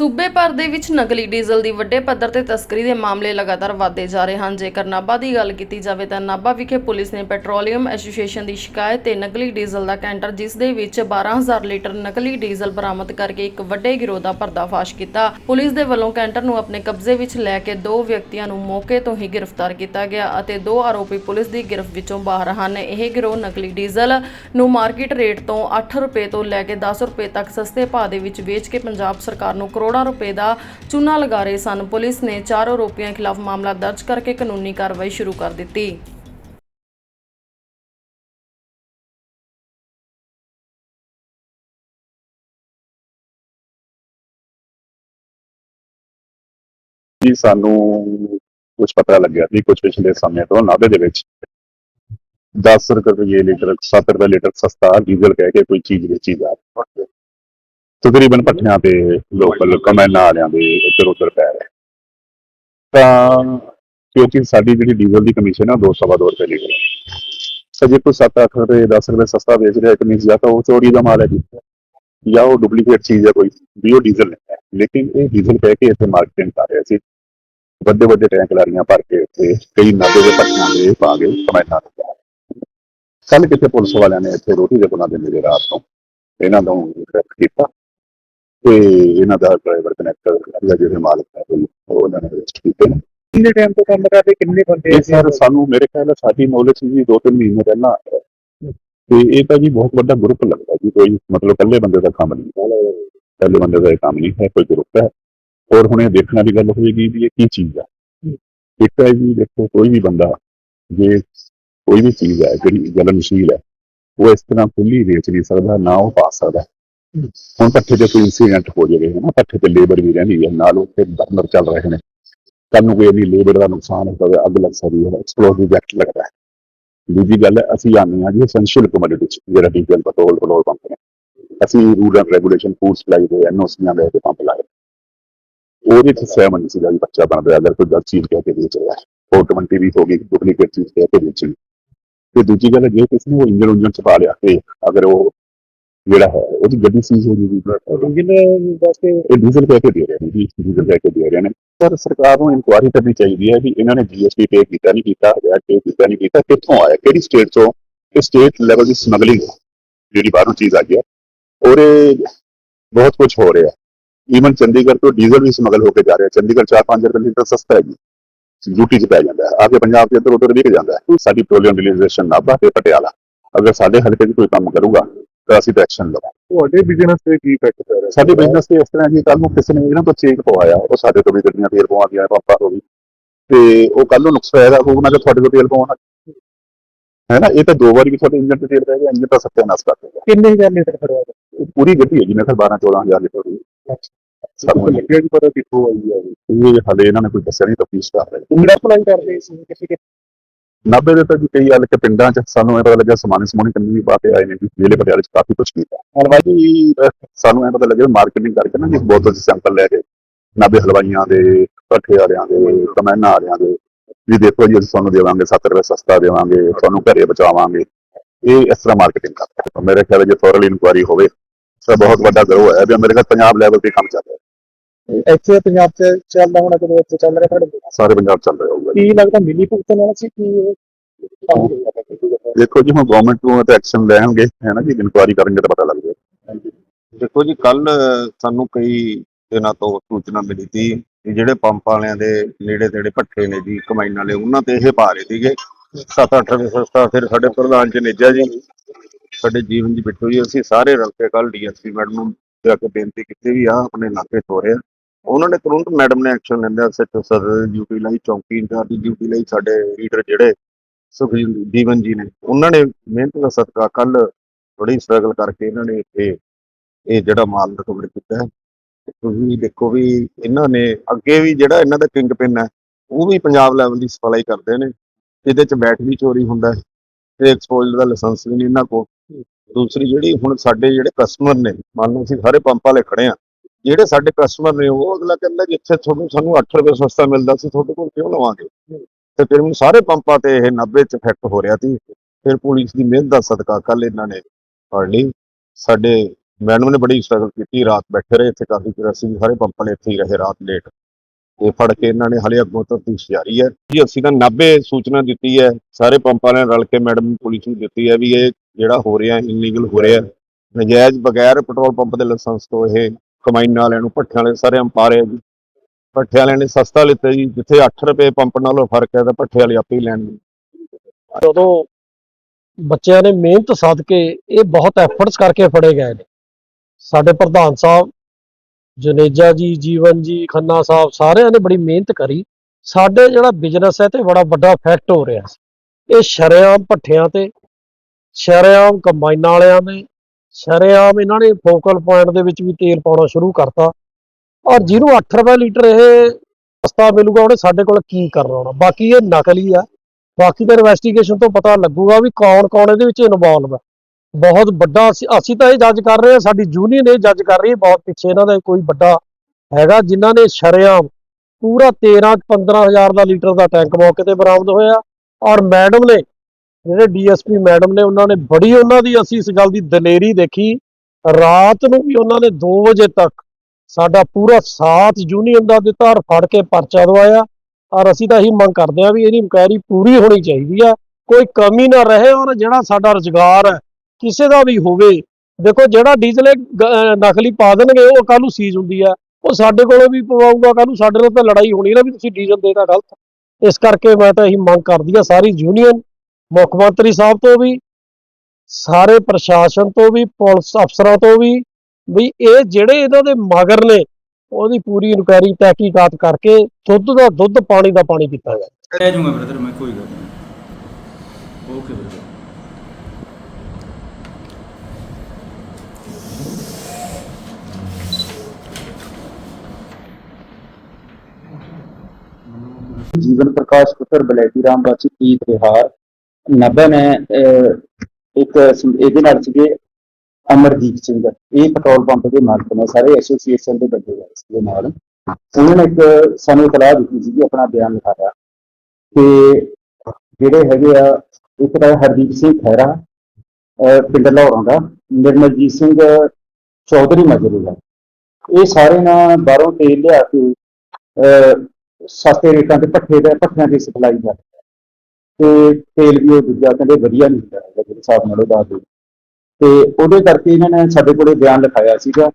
ਸੂਬੇ ਭਰ ਦੇ ਵਿੱਚ ਨਕਲੀ ਡੀਜ਼ਲ ਦੀ ਵੱਡੇ ਪੱਧਰ ਤੇ ਤਸਕਰੀ ਦੇ ਮਾਮਲੇ ਲਗਾਤਾਰ ਵਧਦੇ ਜਾ ਰਹੇ ਹਨ। ਜੇਕਰ ਨਾਭਾ ਦੀ ਗੱਲ ਕੀਤੀ ਜਾਵੇ ਤਾਂ ਨਾਭਾ ਵਿਖੇ ਪੁਲਿਸ ਨੇ ਪੈਟਰੋਲੀਅਮ ਐਸੋਸੀਏਸ਼ਨ ਦੀ ਸ਼ਿਕਾਇਤ ਤੇ ਨਕਲੀ ਡੀਜ਼ਲ ਦਾ ਕੈਂਟਰ, ਜਿਸ ਦੇ ਵਿੱਚ 12000 ਲੀਟਰ ਨਕਲੀ ਡੀਜ਼ਲ ਬਰਾਮਦ ਕਰਕੇ ਇੱਕ ਵੱਡੇ ਗਿਰੋਹ ਦਾ ਪਰਦਾਫਾਸ਼ ਕੀਤਾ। ਪੁਲਿਸ ਦੇ ਵੱਲੋਂ ਕੈਂਟਰ ਨੂੰ ਆਪਣੇ ਕਬਜ਼ੇ ਵਿੱਚ ਲੈ ਕੇ ਦੋ ਵਿਅਕਤੀਆਂ ਨੂੰ ਮੌਕੇ ਤੋਂ ਹੀ ਗ੍ਰਿਫਤਾਰ ਕੀਤਾ ਗਿਆ ਅਤੇ ਦੋ ਆਰੋਪੀ ਪੁਲਿਸ ਦੀ ਗਿਰਫਤ ਵਿੱਚੋਂ ਬਾਹਰ ਹਨ। ਇਹ ਗਿਰੋਹ ਨਕਲੀ ਡੀਜ਼ਲ ਨੂੰ ਮਾਰਕੀਟ ਰੇਟ ਤੋਂ 8 ਰੁਪਏ ਤੋਂ ਲੈ ਕੇ 10 ਰੁਪਏ ਤੱਕ ਸਸਤੇ ਭਾਅ ਦੇ ਵਿੱਚ ਵੇਚ ਕੇ ਪੰਜਾਬ ਸਰਕਾਰ ਨੂੰ ਕਰੋੜਾਂ ਰੁਪਏ ਦਾ ਚੂਨਾ ਲਗਾ ਰਹੇ ਸਨ। ਪੁਲਿਸ ਨੇ ਚਾਰੋਂ ਆਰੋਪੀਆਂ ਖਿਲਾਫ ਮਾਮਲਾ ਦਰਜ ਕਰਕੇ ਕਾਨੂੰਨੀ ਕਾਰਵਾਈ ਸ਼ੁਰੂ ਕਰ ਦਿੱਤੀ। ਜੀ, ਸਾਨੂੰ ਕੁਝ ਪਤਾ ਲੱਗਿਆ ਸੀ ਕੁਝ ਪਿਛਲੇ ਸਮੇਂ ਤੋਂ ਨਾਭੇ ਦੇ ਵਿੱਚ। 10 ਰੁਪਏ ਲੀਟਰ 7 ਰੁਪਏ ਲੀਟਰ ਸਸਤਾ ਡੀਜ਼ਲ ਕਹਿ ਕੇ ਕੋਈ ਚੀਜ਼ ਵੇਚੀ ਜਾ ਰਹੀ ਹੈ। ਤਕਰੀਬਨ ਭੱਠਿਆਂ ਤੇ ਲੋਕਲ ਕਮੈਨਾ ਵਾਲਿਆਂ ਦੇ ਇੱਧਰ ਉੱਧਰ ਪੈ ਰਹੇ। ਤਾਂ ਕਿਉਂਕਿ ਸਾਡੀ ਜਿਹੜੀ ਡੀਜ਼ਲ ਦੀ ਕਮਿਸ਼ਨ ਹੈ 200 ਰੁਪਏ ਲੀਟਰ। ਸਜੇ ਕੋਈ 7-8 ਰੁਪਏ 10 ਰੁਪਏ ਸਸਤਾ ਵੇਚ ਰਿਹਾ ਕਮਿਸ਼ਨ ਜਾਂ ਤਾਂ ਉਹ ਚੋਰੀ ਦਾ ਮਾਲ ਹੈ ਜੀ। ਜਾਂ ਉਹ ਡੁਪਲੀਕੇਟ ਚੀਜ਼ ਹੈ ਕੋਈ, ਵੀ ਉਹ ਡੀਜ਼ਲ ਨਹੀਂ ਹੈ। ਲੇਕਿਨ ਇਹ ਡੀਜ਼ਲ ਕਹਿ ਕੇ ਇੱਥੇ ਮਾਰਕੀਟਿੰਗ ਕਰ ਰਿਹਾ ਸੀ। ਵੱਡੇ ਵੱਡੇ ਟੈਂਕ ਲਾਰੀਆਂ ਭਰ ਕੇ ਇੱਥੇ ਕਈ ਨਾਦੇ ਦੇ ਪੱਟੀਆਂ ਦੇ ਪਾ ਕੇ ਕਮੈਨਾਂ ਕੱਲ ਕਿਤੇ ਪੁਲਿਸ ਵਾਲਿਆਂ ਨੇ ਇੱਥੇ ਰੋਟੀ ਦੇ ਬਣਾ ਦੇ ਮੇਰੇ ਰਾਤ ਤੋਂ ਇਹਨਾਂ ਨੂੰ ਅਰੈਸਟ ਕੀਤਾ। ਤੇ ਇਹਨਾਂ ਦਾ ਡਰਾਈਵਰ ਕਨੈਕਟਰ ਜਾਂ ਜਿਹੜੇ ਮਾਲਕ ਹੈ ਉਹ ਉਹਨਾਂ ਨੇ ਅਰੈਸਟ ਕੀਤੇ ਨੇ। ਕਿੰਨੇ ਟਾਈਮ ਤੋਂ ਕੰਮ ਕਰਦੇ ਕਿੰਨੇ ਬੰਦੇ ਇਹ ਸਰ ਸਾਨੂੰ ਮੇਰੇ ਖਿਆਲ ਨਾਲ ਸਾਡੀ ਨੌਲੇਜ ਜੀ ਦੋ ਤਿੰਨ ਮਹੀਨੇ ਪਹਿਲਾਂ। ਤੇ ਇਹ ਤਾਂ ਜੀ ਬਹੁਤ ਵੱਡਾ ਗਰੁੱਪ ਲੱਗਦਾ ਜੀ ਕੋਈ ਮਤਲਬ ਇਕੱਲੇ ਬੰਦੇ ਦਾ ਕੰਮ ਨਹੀਂ ਇਕੱਲੇ ਬੰਦੇ ਦਾ ਇਹ ਕੰਮ ਨਹੀਂ ਹੈ ਕੋਈ ਗਰੁੱਪ ਹੈ। ਔਰ ਹੁਣ ਇਹ ਦੇਖਣ ਵਾਲੀ ਗੱਲ ਹੋਏਗੀ ਵੀ ਇਹ ਕੀ ਚੀਜ਼ ਹੈ। ਇੱਕ ਹੈ ਜੀ ਦੇਖੋ ਕੋਈ ਵੀ ਬੰਦਾ ਜੇ ਕੋਈ ਵੀ ਚੀਜ਼ ਹੈ ਜਿਹੜੀ ਜਲਨਸ਼ੀਲ ਹੈ ਉਹ ਇਸ ਤਰ੍ਹਾਂ ਖੁੱਲੀ ਵੇਚ ਨਹੀਂ ਸਕਦਾ ਨਾ ਉਹ ਪਾ ਸਕਦਾ। ਹੁਣ ਪੱਠੇ ਤੇ ਕੋਈ ਇਨਸੀਡੈਂਟ ਹੋ ਜਾਵੇ ਹੈ ਨਾ ਪੱਠੇ ਤੇ ਲੇਬਰ ਵੀ ਰਹਿੰਦੀ ਹੈ, ਨਾਲ ਉੱਥੇ ਬਰਨਰ ਚੱਲ ਰਹੇ ਨੇ। ਕੱਲ ਨੂੰ ਕੋਈ ਇੰਨੀ ਲੇਬਰ ਦਾ ਨੁਕਸਾਨ ਹੋ ਜਾਵੇ, ਅੱਗ ਲੱਗ ਸਕਦੀ ਹੈ ਐਕਸਪਲੋਸਿਵ ਐਕਟ ਲੱਗਦਾ ਹੈ। ਦੂਜੀ ਗੱਲ, ਅਸੀਂ ਆਉਂਦੇ ਹਾਂ ਜੀ ਐਸੈਂਸ਼ੀਅਲ ਕਮੋਡਿਟੀ ਜਿਹੜਾ ਡੀਜ਼ਲ ਪੈਟਰੋਲ ਪੈਟਰੋਲ ਪੰਪ ਨੇ। ਅਸੀਂ rule and regulation food supply ਦੇ ਐਨਓਸੀਆਂ ਦੇ ਪੰਪ ਲਾਏ। ਉਹਦੇ ਚ ਸਹਿਮਤ ਸੀਗਾ ਜੀ ਬੱਚਾ ਬਣ ਰਿਹਾ, ਅਗਰ ਕੋਈ ਗਲਤ ਚੀਜ਼ ਕਹਿ ਕੇ ਵੇਚ ਰਿਹਾ 420 ਵੀ ਹੋ ਗਈ ਡੁਪਲੀਕੇਟ ਚੀਜ਼ ਕਹਿ ਕੇ ਵੇਚ ਤੇ ਦੂਜੀ ਗੱਲ, ਜੇ ਕਿਸੇ ਨੇ ਉਹ ਇੰਜਨ ਉਂਜਨ ਚ ਪਾ ਲਿਆ, ਤੇ ਅਗਰ ਉਹ ਜਿਹੜਾ ਹੈ ਉਹਦੀ ਗੱਡੀ ਸੀਜ਼ ਹੋ। ਜੂਗੀ ਇੰਜਨ ਵਾਸਤੇ ਇਹ ਡੀਜ਼ਲ ਕਹਿ ਕੇ ਦੇ ਰਹੇ ਨੇ ਜੀ ਡੀਜ਼ਲ ਕਹਿ ਕੇ ਦੇ ਰਹੇ ਨੇ। ਪਰ ਸਰਕਾਰ ਨੂੰ ਇਨਕੁਆਇਰੀ ਕਰਨੀ ਚਾਹੀਦੀ ਹੈ ਵੀ ਇਹਨਾਂ ਨੇ ਜੀਐਸਟੀ ਪੇ ਕੀਤਾ ਨਹੀਂ ਕੀਤਾ ਹਜ਼ਾਰ ਪੇ ਕੀਤਾ ਨਹੀਂ ਕੀਤਾ ਕਿੱਥੋਂ ਆਇਆ ਕਿਹੜੀ ਸਟੇਟ ਤੋਂ? ਇਹ ਸਟੇਟ ਲੈਵਲ ਦੀ ਸਮਗਲਿੰਗ ਜਿਹੜੀ ਬਾਹਰੋਂ ਚੀਜ਼ ਆ ਗਿਆ ਔਰ ਇਹ ਬਹੁਤ ਕੁਝ ਹੋ ਰਿਹਾ। ਈਵਨ ਚੰਡੀਗੜ੍ਹ ਤੋਂ ਡੀਜ਼ਲ ਵੀ ਸਮਗਲ ਹੋ ਕੇ ਜਾ ਰਿਹਾ। ਚੰਡੀਗੜ੍ਹ 4-5 ਰੁਪਏ ਲੀਟਰ ਸਸਤਾ ਹੈ ਜੀ। ਡਿਊਟੀ 'ਚ ਪੈ ਜਾਂਦਾ ਹੈ। ਆ ਕੇ ਪੰਜਾਬ ਦੇ ਇੱਧਰ ਉੱਧਰ ਵਿਕ ਜਾਂਦਾ ਹੈ। ਸਾਡੀ ਪੈਟਰੋਲੀਅਮ ਰਿਲੀਜ਼ੇਸ਼ਨ ਨਾਭਾ ਤੇ ਪਟਿਆਲਾ। ਅਗਰ ਸਾਡੇ ਹਲਕੇ 'ਚ ਕੋਈ ਕੰਮ ਕਰੂਗਾ ਤਾਂ ਅਸੀਂ ਤਾਂ ਐਕਸ਼ਨ ਲਵਾਂਗੇ। ਤੁਹਾਡੇ ਬਿਜ਼ਨਸ ਤੇ ਕੀ ਇਫੈਕਟ ਪੈ ਰਿਹਾ? ਸਾਡੇ ਬਿਜ਼ਨਸ ਤੇ ਇਸ ਤਰ੍ਹਾਂ ਜੀ ਕੱਲ ਨੂੰ ਕਿਸੇ ਨੇ ਇਹਨਾਂ ਤੋਂ ਚੇਕ ਪਵਾਇਆ ਉਹ ਸਾਡੇ ਤੋਂ ਵੀ ਗੱਡੀਆਂ ਤੇਲ ਪਵਾ ਦੀਆਂ ਪੰਪਾਂ ਤੋਂ ਵੀ। ਤੇ ਉਹ ਕੱਲ ਨੂੰ ਨੁਕਸ ਪੈਦਾ ਹੋਊਗਾ ਮੈਂ ਕਿ ਤੁਹਾਡੇ ਤੋਂ ਤੇਲ ਪਵਾਉਣਾ ਹੈ ਨਾ ਇਹ ਤਾਂ ਦੋ ਵਾਰੀ ਵੀ ਤੁਹਾਡੇ ਇੰਜਨ ਤੇ ਤੇਲ ਪੈ ਗਿਆ ਇੰਜਨ ਤਾਂ ਸੱਤਿਆਨਾਸ਼ ਕਰ ਦੇਗਾ ਕਿੰਨੇ ਹਜ਼ਾਰ ਲੀਟਰ ਖੜਵਾ ਇਹ ਪੂਰੀ ਗੱਡੀ ਹੈ ਜੀ ਮੈਂ ਕਿਹਾ 12 14000 ਲੀਟਰ ਦੀ। ਸਾਨੂੰ ਲੱਗਿਆ ਜੀ ਪਤਾ ਕਿੱਥੋਂ ਆਈ ਹੈ ਇਹ? ਹਾਲੇ ਇਹਨਾਂ ਨੇ ਕੋਈ ਦੱਸਿਆ ਨਹੀਂ ਤਫਤੀਸ਼ ਕਰ ਰਹੇ। ਕਿੰਨਾ ਸਪਲਾਈ ਕਰਦੇ ਸੀ? ਕਿਸੇ ਕੇ ਨਾਭੇ ਦੇ ਤਾਂ ਜੀ ਕਈ ਹਾਲ ਪਿੰਡਾਂ 'ਚ ਸਾਨੂੰ ਇਹ ਪਤਾ ਲੱਗਿਆ ਸਮਾਨ ਸਮੂਨ ਕੰਨੀ ਵੀ ਪਾ ਕੇ ਆਏ ਨੇ ਜੀ ਜ਼ਿਲ੍ਹੇ ਪਟਿਆਲੇ 'ਚ ਕਾਫੀ ਕੁਝ ਕੀਤਾ। ਹਲਵਾਈ ਅਹ, ਸਾਨੂੰ ਇਹ ਪਤਾ ਲੱਗਿਆ ਮਾਰਕੀਟਿੰਗ ਕਰਕੇ ਨਾ ਜੀ ਬੋਤਲ 'ਚ ਸੈਂਪਲ ਲੈ ਕੇ ਨਾਭੇ ਹਲਵਾਈਆਂ ਦੇ ਭੱਠੇ ਵਾਲਿਆਂ ਦੇ ਕਮੈਨਾ ਵਾਲਿਆਂ ਦੇ ਵੀ ਦੇਖੋ ਜੀ ਅਸੀਂ ਤੁਹਾਨੂੰ ਦੇਵਾਂਗੇ 7 ਰੁਪਏ ਸਸਤਾ ਦੇਵਾਂਗੇ ਤੁਹਾਨੂੰ ਘਰੇ ਬਚਾਵਾਂਗੇ ਇਹ ਇਸ ਤਰ੍ਹਾਂ ਮਾਰਕੀਟਿੰਗ ਕਰਦੇ ਮੇਰੇ ਖਿਆਲ ਹੈ ਜੇ ਥੋਰਲ ਇਨਕੁਆਰੀ ਹੋਵੇ ਤਾਂ ਬਹੁਤ ਵੱਡਾ ਗਰੋ ਹੈ ਵੀ ਮੇਰੇ ਖਿਆਲ ਪੰਜਾਬ ਲੈਵਲ ਤੇ ਕੰਮ ਚੱਲ ਰਿਹਾ। ਇੱਥੇ ਪੰਜਾਬ ਚ ਚੱਲਦਾ ਹੋਣਾ ਜਦੋਂ ਇੱਥੇ ਚੱਲ ਰਿਹਾ ਤੁਹਾਡੇ ਸਾਰੇ ਪੰਜਾਬ ਚੱਲ ਰਿਹਾ ਹੋਊਗਾ ਕੀ ਲੱਗਦਾ ਮਿਲੀ ਭੁਗਤਣ ਨਾਲ ਸੀ? ਕਿ ਇਹ ਦੇਖੋ ਜੀ ਹੁਣ ਗਵਰਨਮੈਂਟ ਨੂੰ ਤਾਂ ਐਕਸ਼ਨ ਲੈਣਗੇ ਹੈ ਨਾ ਜੀ? ਇਨਕੁਆਰੀ ਕਰਨਗੇ ਤਾਂ ਪਤਾ ਲੱਗ ਜਾਏਗਾ ਦੇਖੋ ਜੀ ਕੱਲ ਸਾਨੂੰ ਕਈ ਦਿਨਾਂ ਤੋਂ ਸੂਚਨਾ ਮਿਲੀ ਸੀ ਕਿ ਜਿਹੜੇ ਪੰਪ ਵਾਲਿਆਂ ਦੇ ਨੇੜੇ ਤੇੜੇ ਭੱਠੇ ਨੇ ਜੀ ਕਮਾਈਨ ਵਾਲੇ ਉਹਨਾਂ ਤੇ ਇਹ ਪਾ ਰਹੇ ਸੀਗੇ। 7-8 ਰੁਪਏ ਸਸਤਾ ਫਿਰ ਸਾਡੇ ਪ੍ਰਧਾਨ ਜਨੇਜਾ ਜੀ ਸਾਡੇ ਜੀਵਨ ਜੀ ਬਿੱਟੂ ਜੀ ਅਸੀਂ ਸਾਰੇ ਰਲ ਕੇ ਕੱਲ ਡੀਐਸਪੀ ਮੈਡਮ ਨੂੰ ਜਾ ਕੇ ਬੇਨਤੀ ਕੀਤੀ ਵੀ ਆ ਆਪਣੇ ਇਲਾਕੇ 'ਚ ਹੋ ਰਿਹਾ। ਉਹਨਾਂ ਨੇ ਤੁਰੰਤ ਮੈਡਮ ਨੇ ਐਕਸ਼ਨ ਲੈਂਦੇ ਸੈਕਟਰ ਸਦਰ ਡਿਊਟੀ ਲਈ, ਚੌਂਕੀ ਇੰਚਾਰਜ ਦੀ ਡਿਊਟੀ ਲਈ ਸਾਡੇ ਲੀਡਰ ਜਿਹੜੇ ਸੁਖਜੀਤ ਜੀਵਨ ਜੀ ਨੇ, ਉਹਨਾਂ ਨੇ ਮਿਹਨਤ ਦਾ ਸਦਕਾ ਕੱਲ ਬੜੀ ਸਟਰਗਲ ਕਰਕੇ ਇਹਨਾਂ ਨੇ ਇੱਥੇ ਇਹ ਜਿਹੜਾ ਮਾਲ ਰਿਕਵਰ ਕੀਤਾ ਤੁਸੀਂ ਦੇਖੋ ਵੀ ਇਹਨਾਂ ਨੇ ਅੱਗੇ ਵੀ ਜਿਹੜਾ ਇਹਨਾਂ ਦਾ ਕਿੰਗ ਪਿੰਨ ਹੈ, ਉਹ ਵੀ ਪੰਜਾਬ ਲੈਵਲ ਦੀ ਸਪਲਾਈ ਕਰਦੇ ਨੇ ਇਹਦੇ ਚ ਬੈਟ ਵੀ ਚੋਰੀ ਹੁੰਦਾ ਹੈ ਤੇ ਐਕਸਪੋਜ਼ਰ ਦਾ ਲਾਇਸੈਂਸ ਵੀ ਨਹੀਂ ਇਹਨਾਂ ਕੋਲ। ਦੂਸਰੀ ਜਿਹੜੀ ਹੁਣ ਸਾਡੇ ਜਿਹੜੇ ਕਸਟਮਰ ਨੇ, ਮੰਨ ਲਓ ਅਸੀਂ ਸਾਰੇ ਪੰਪਾਂ ਵਾਲੇ ਖੜੇ ਆ ਜਿਹੜੇ ਸਾਡੇ ਕਸਟਮਰ ਨੇ ਉਹ ਅਗਲਾ ਕਹਿੰਦਾ ਜਿੱਥੇ ਤੁਹਾਨੂੰ ਸਾਨੂੰ 8 ਰੁਪਏ ਸਸਤਾ ਮਿਲਦਾ ਸੀ, ਤੁਹਾਡੇ ਕੋਲ ਕਿਉਂ ਲਵਾਂਗੇ? ਤੇ ਫਿਰ ਹੁਣ ਸਾਰੇ ਪੰਪਾਂ ਤੇ ਇਹ 90 ਚ ਇਫੈਕਟ ਹੋ ਰਿਹਾ ਸੀ। ਫਿਰ ਪੁਲਿਸ ਦੀ ਮਿਹਨਤ ਦਾ ਸਦਕਾ ਕੱਲ ਇਹਨਾਂ ਨੇ ਫੜ ਲਈ। ਸਾਡੇ ਮੈਡਮ ਨੇ ਬੜੀ ਸਟਰਗਲ ਕੀਤੀ, ਰਾਤ ਬੈਠੇ ਰਹੇ ਇੱਥੇ ਕਾਫੀ ਚਿਰ ਅਸੀਂ ਸਾਰੇ ਪੰਪਾਂ ਨੇ ਇੱਥੇ ਹੀ ਰਹੇ ਰਾਤ ਲੇਟ ਤੇ ਫੜ ਕੇ ਇਹਨਾਂ ਨੇ ਹਲੇ ਅੱਗੋਂ ਤਫਤੀਸ਼ ਜਾਰੀ ਹੈ। ਜੀ ਅਸੀਂ ਤਾਂ 90 ਸੂਚਨਾ ਦਿੱਤੀ ਹੈ, ਸਾਰੇ ਪੰਪਾਂ ਵਾਲਿਆਂ ਨੇ ਰਲ ਕੇ ਮੈਡਮ ਨੂੰ ਪੁਲਿਸ ਨੂੰ ਦਿੱਤੀ ਹੈ ਵੀ ਇਹ ਜਿਹੜਾ ਹੋ ਰਿਹਾ ਇਲੀਗਲ ਹੋ ਰਿਹਾ। ਨਜਾਇਜ਼ ਬਗੈਰ ਪੈਟਰੋਲ ਪੰਪ ਦੇ ਲਾਇਸੈਂਸ ਤੋਂ ਇਹ ਕਮਾਈਨ ਵਾਲਿਆਂ ਨੂੰ, ਭੱਠਿਆਂ ਵਾਲੇ ਸਾਰੇ ਅੰਪਾ ਜੀ। ਭੱਠੇ ਵਾਲਿਆਂ ਨੇ ਸਸਤਾ ਲਿੱਤਾ ਜੀ, ਜਿੱਥੇ 8 ਰੁਪਏ ਪੰਪ ਨਾਲੋਂ ਫ਼ਰਕ ਹੈ ਤਾਂ ਭੱਠੇ ਵਾਲੇ ਆਪੇ ਹੀ ਲੈਣਗੇ। ਜਦੋਂ ਬੱਚਿਆਂ ਨੇ ਮਿਹਨਤ ਸਾਧ ਇਹ ਬਹੁਤ ਐਫਰਟਸ ਕਰਕੇ ਫੜੇ ਗਏ ਨੇ। ਸਾਡੇ ਪ੍ਰਧਾਨ ਸਾਹਿਬ, ਜਨੇਜਾ ਜੀ, ਜੀਵਨ ਜੀ, ਖੰਨਾ ਸਾਹਿਬ ਸਾਰਿਆਂ ਨੇ ਬੜੀ ਮਿਹਨਤ ਕਰੀ। ਸਾਡੇ ਜਿਹੜਾ ਬਿਜ਼ਨਸ ਹੈ ਤੇ ਬੜਾ ਵੱਡਾ ਇਫੈਕਟ ਹੋ ਰਿਹਾ। ਸੀ ਇਹ ਸ਼ਰੇਆਮ ਭੱਠਿਆਂ ਤੇ, ਸ਼ਰੇਆਮ ਕੰਬਾਈਨਾਂ ਵਾਲਿਆਂ ਨੇ ਸ਼ਰੇਆਮ ਇਹਨਾਂ ਨੇ ਫੋਕਲ ਪੁਆਇੰਟ ਦੇ ਵਿੱਚ ਵੀ ਤੇਲ ਪਾਉਣਾ ਸ਼ੁਰੂ ਕਰਤਾ। ਔਰ ਜਿਹਨੂੰ 8 ਰੁਪਏ ਲੀਟਰ ਇਹ ਸਸਤਾ ਮਿਲੂਗਾ, ਉਹਨੇ ਸਾਡੇ ਕੋਲ ਕੀ ਕਰਨਾ ਹੋਣਾ? ਬਾਕੀ ਇਹ ਨਕਲੀ ਆ। ਬਾਕੀ ਤਾਂ ਇਨਵੈਸਟੀਗੇਸ਼ਨ ਤੋਂ ਪਤਾ ਲੱਗੂਗਾ ਵੀ ਕੌਣ ਕੌਣ ਇਹਦੇ ਵਿੱਚ ਇਨਵੋਲਵ ਹੈ ਬਹੁਤ ਵੱਡਾ ਅਸੀਂ ਅਸੀਂ ਤਾਂ ਇਹ ਜੱਜ ਕਰ ਰਹੇ ਹਾਂ, ਸਾਡੀ ਯੂਨੀਅਨ ਇਹ ਜੱਜ ਕਰ ਰਹੀ ਹੈ। ਬਹੁਤ ਪਿੱਛੇ ਇਹਨਾਂ ਦਾ ਕੋਈ ਵੱਡਾ ਹੈਗਾ, ਜਿਨ੍ਹਾਂ ਨੇ ਸ਼ਰੇਆਮ ਪੂਰਾ 13 15000 ਦਾ ਲੀਟਰ ਦਾ ਟੈਂਕ ਮੌਕੇ ਤੇ ਬਰਾਮਦ ਹੋਇਆ। ਔਰ ਮੈਡਮ ਨੇ ਜਿਹੜੇ ਡੀਐਸਪੀ ਮੈਡਮ ਨੇ, ਉਹਨਾਂ ਨੇ ਬੜੀ ਉਹਨਾਂ ਦੀ ਅਸੀਂ ਇਸ ਗੱਲ ਦੀ ਦਲੇਰੀ ਦੇਖੀ। ਰਾਤ ਨੂੰ ਵੀ ਉਹਨਾਂ ਨੇ 2 ਵਜੇ ਤੱਕ ਸਾਡਾ ਪੂਰਾ ਸਾਥ ਯੂਨੀਅਨ ਦਾ ਦਿੱਤਾ ਔਰ ਫੜ ਕੇ ਪਰਚਾ ਦਵਾਇਆ। ਔਰ ਅਸੀਂ ਤਾਂ ਇਹੀ ਮੰਗ ਕਰਦੇ ਹਾਂ ਵੀ ਇਹਦੀ ਇਨਕੁਆਇਰੀ ਪੂਰੀ ਹੋਣੀ ਚਾਹੀਦੀ ਆ। ਕੋਈ ਕਮੀ ਨਾ ਰਹੇ ਔਰ ਜਿਹੜਾ ਸਾਡਾ ਰੁਜ਼ਗਾਰ ਹੈ ਕਿਸੇ ਦਾ ਵੀ ਹੋਵੇ, ਦੇਖੋ ਜਿਹੜਾ ਡੀਜ਼ਲ ਇਹ ਨਕਲੀ ਪਾ ਦੇਣਗੇ, ਉਹ ਕੱਲ ਨੂੰ ਸੀਜ਼ ਹੁੰਦੀ ਆ। ਉਹ ਸਾਡੇ ਕੋਲੋਂ ਵੀ ਪਵਾਊਗਾ ਕੱਲ ਨੂੰ ਸਾਡੇ ਨਾਲ ਤਾਂ ਲੜਾਈ ਹੋਣੀ ਨਾ ਵੀ ਤੁਸੀਂ ਡੀਜ਼ਲ ਦੇਣਾ ਗਲਤ। ਇਸ ਕਰਕੇ ਮੈਂ ਤਾਂ ਇਹੀ ਮੰਗ ਕਰਦੀ ਆ ਸਾਰੀ ਯੂਨੀਅਨ ਮੁੱਖ ਮੰਤਰੀ ਸਾਹਿਬ ਤੋਂ ਵੀ ਸਾਰੇ ਪ੍ਰਸ਼ਾਸਨ ਤੋਂ ਵੀ ਪੁਲਿਸ ਅਫਸਰਾਂ ਤੋਂ ਵੀ ਵੀ ਇਹ ਜਿਹੜੇ ਇਹਨਾਂ ਦੇ ਮਗਰ ਨੇ ਉਹਦੀ ਪੂਰੀ ਇਨਕੁਆਇਰੀ ਤਹਿਕੀਕਾਤ ਕਰਕੇ ਦੁੱਧ ਦਾ ਦੁੱਧ ਪਾਣੀ ਦਾ ਪਾਣੀ ਕੀਤਾ ਜਾਵੇ। ਰਹਿ ਜਾਊਂਗਾ ਬ੍ਰਦਰ ਮੈਂ ਕੋਈ ਗੱਲ ਨਹੀਂ। ਓਕੇ ਬ੍ਰਦਰ ਜੀਵਨ ਪ੍ਰਕਾਸ਼ ਪੁੱਤਰ ਬਲੈਤੀ ਰਾਮ ਬਾਚੀ ਪ੍ਰੀਤ ਵਿਹਾਰ 90 ਨੇ ਇੱਕ ਇਹਦੇ ਨਾਲ ਸੀਗੇ ਅਮਰਜੀਤ ਸਿੰਘ। ਇਹ ਪੈਟਰੋਲ ਪੰਪ ਦੇ ਮਾਲਕ ਨੇ ਸਾਰੇ ਐਸੋਸੀਏਸ਼ਨ ਦੇ ਬੰਦੇ ਹੋਏ ਸੀਗੇ ਨਾਲ। ਉਹਨਾਂ ਨੇ ਇੱਕ ਸਾਨੂੰ ਇਤਲਾਹ ਦਿੱਤੀ ਸੀ ਆਪਣਾ ਬਿਆਨ ਲਿਖਾਇਆ ਕਿ ਜਿਹੜੇ ਹੈਗੇ ਆ ਇੱਕ ਤਾਂ ਹਰਦੀਪ ਸਿੰਘ ਖਹਿਰਾ ਪਿੰਡ ਲਾਹੌਰਾਂ ਦਾ ਨਿਰਮਲਜੀਤ ਸਿੰਘ ਚੌਧਰੀ ਮਜਰੂ ਦਾ। ਇਹ ਸਾਰੇ ਨਾ ਬਾਹਰੋਂ ਤੇਲ ਲਿਆ ਕੇ ਅਹ, ਸਸਤੇ ਰੇਟਾਂ ਤੇ ਭੱਠੇ ਦੇ ਭੱਠਿਆਂ ਦੀ ਸਪਲਾਈ ਕਰਦੇ ਤੇ ਤੇਲ ਵੀ ਉਹ ਦੂਜਾ ਕਹਿੰਦੇ ਵਧੀਆ ਨਹੀਂ ਹੁੰਦਾ ਹੈਗਾ ਜਿਹੜੇ ਹਿਸਾਬ ਨਾਲ ਉਹ ਦੱਸਦੇ ਤੇ ਉਹਦੇ ਕਰਕੇ ਇਹਨਾਂ ਨੇ ਸਾਡੇ ਕੋਲੇ ਬਿਆਨ ਲਿਖਾਇਆ ਸੀਗਾ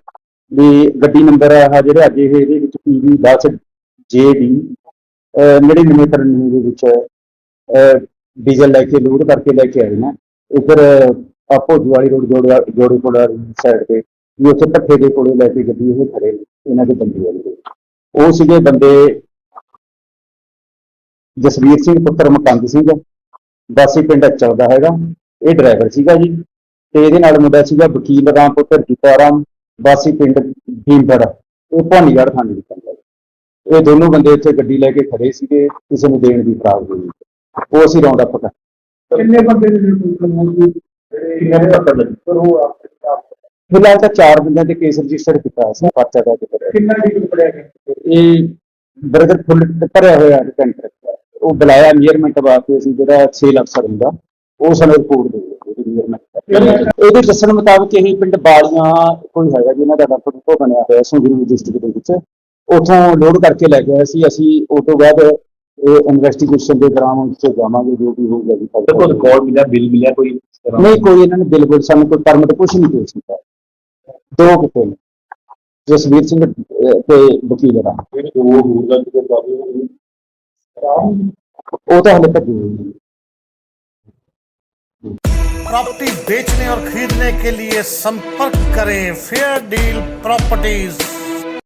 ਵੀ ਗੱਡੀ ਨੰਬਰ ਆ ਜਿਹੜੇ ਅੱਜ ਇਹ ਇਹਦੇ ਵਿੱਚ ਪੀਵੀ 10 ਜੇਡੀ 9993 ਦੇ ਵਿੱਚ ਡੀਜ਼ਲ ਲੈ ਕੇ ਲੋਡ ਕਰਕੇ ਲੈ ਕੇ ਆਏ ਨਾ। ਇੱਧਰ ਆਪੋ ਜਵਾਲੀ ਰੋਡ ਜੋੜਾ ਜੋੜੇ ਕੋਲ ਸਾਈਡ ਤੇ, ਵੀ ਉੱਥੇ ਭੱਠੇ ਦੇ ਕੋਲੇ ਲੈ ਕੇ ਗੱਡੀ ਉਹ ਖੜੇ ਇਹਨਾਂ ਦੇ ਬੰਦੇ ਵਾਲੇ ਉਹ ਸੀਗੇ ਬੰਦੇ ਜਸਵੀਰ ਸਿੰਘ ਪੁੱਤਰ ਮਕੰਦ ਸਿੰਘ ਵਾਸੀ ਪਿੰਡ ਅਚਲ ਦਾ ਹੈਗਾ ਇਹ ਡਰਾਈਵਰ ਸੀਗਾ ਜੀ। ਤੇ ਇਹਦੇ ਨਾਲ ਮੁੰਡਾ ਸੀਗਾ ਵਕੀਲ ਰਾਮ ਪੁੱਤਰ ਜੀਤਾਰਾਮ ਵਾਸੀ ਪਿੰਡ ਭੀਮਗੜ ਇਹ ਭਾਨੀਗੜ੍ਹ ਥਾਣੇ ਦੀ ਪੰਚਾਇਤ ਇਹ ਦੋਨੋਂ ਬੰਦੇ ਇੱਥੇ ਗੱਡੀ ਲੈ ਕੇ ਖੜੇ ਸੀਗੇ ਕਿਸੇ ਨੂੰ ਦੇਣ ਦੀ ਫਰਾਗ ਦੇ ਵਿੱਚ ਉਹ ਅਸੀਂ ਰੌਂਡ ਅਪ ਕਰ ਕਿੰਨੇ ਬੰਦੇ ਨੇ ਕਿੰਨੇ ਨੇ ਪਤਾ ਲੱਗੀ ਫਿਲਹਾਲ ਤਾਂ ਚਾਰ ਬੰਦਿਆਂ ਤੇ ਕੇਸ ਰਜਿਸਟਰ ਕੀਤਾ ਸੀ ਪਰਚਾ ਦਾ ਕਿੰਨਾ ਡੀਜ਼ਲ ਪੜਿਆ ਗਿਆ? ਇਹ ਬਰਗਰ ਫੁੱਲ ਭਰਿਆ ਹੋਇਆ ਟੈਂਕਰ ਉਹ ਬੁਲਾਇਆ ਮੀਅਰਮੈਂਟ ਵਾਸਤੇ ਅਸੀਂ ਜਿਹੜਾ ਸੇਲ ਅਫਸਰ ਹੁੰਦਾ ਉਹ ਸਾਨੂੰ ਰਿਪੋਰਟ ਦੇ ਦਿਓ ਮੀਅਰਮੈਂਟ ਇਹਦੇ ਦੱਸਣ ਮੁਤਾਬਕ ਇਹ ਪਿੰਡ ਬਾਲੀਆਂ ਕੋਈ ਹੈਗਾ ਜਿਹਨਾਂ ਦਾ ਡਾਕਟਰ ਬਣਿਆ ਹੋਇਆ ਸੰਗਰੂਰ ਡਿਸਟ੍ਰਿਕਟ ਦੇ ਵਿੱਚ। ਉੱਥੋਂ ਲੋਡ ਕਰਕੇ ਲੈ ਗਿਆ ਸੀ ਅਸੀਂ ਉਹ ਤੋਂ ਬਾਅਦ ਇਹ ਇਨਵੈਸਟੀਗੇਸ਼ਨ ਦੇ ਦੌਰਾਨ ਉੱਥੇ ਜਾਵਾਂਗੇ ਜੋ ਵੀ ਹੋਊਗਾ ਜੀ। ਕੋਈ ਰਿਕਾਰਡ ਮਿਲਿਆ ਬਿੱਲ ਮਿਲਿਆ ਕੋਈ ਨਹੀਂ ਕੋਈ ਇਹਨਾਂ ਨੇ ਬਿਲਕੁਲ ਸਾਨੂੰ ਕੋਈ ਪਰਮਿਟ ਕੁਛ ਨਹੀਂ ਪੇਸ਼ ਕੀਤਾ ਦੋ ਕਿਤੇ ਜਸਵੀਰ ਸਿੰਘ ਤੇ ਵਕੀਲ ਰਾਮ ਉਹ ਹੋਰ ਦਾ ਕਿਤੇ ਕਾਬੂ ਉਹ ਤਾਂ ਹਲੇ ਭੱਜੇ ਹੋਏ ਨੇ प्रॉपर्टी बेचने और खरीदने के लिए संपर्क करें फेयर डील प्रॉपर्टीज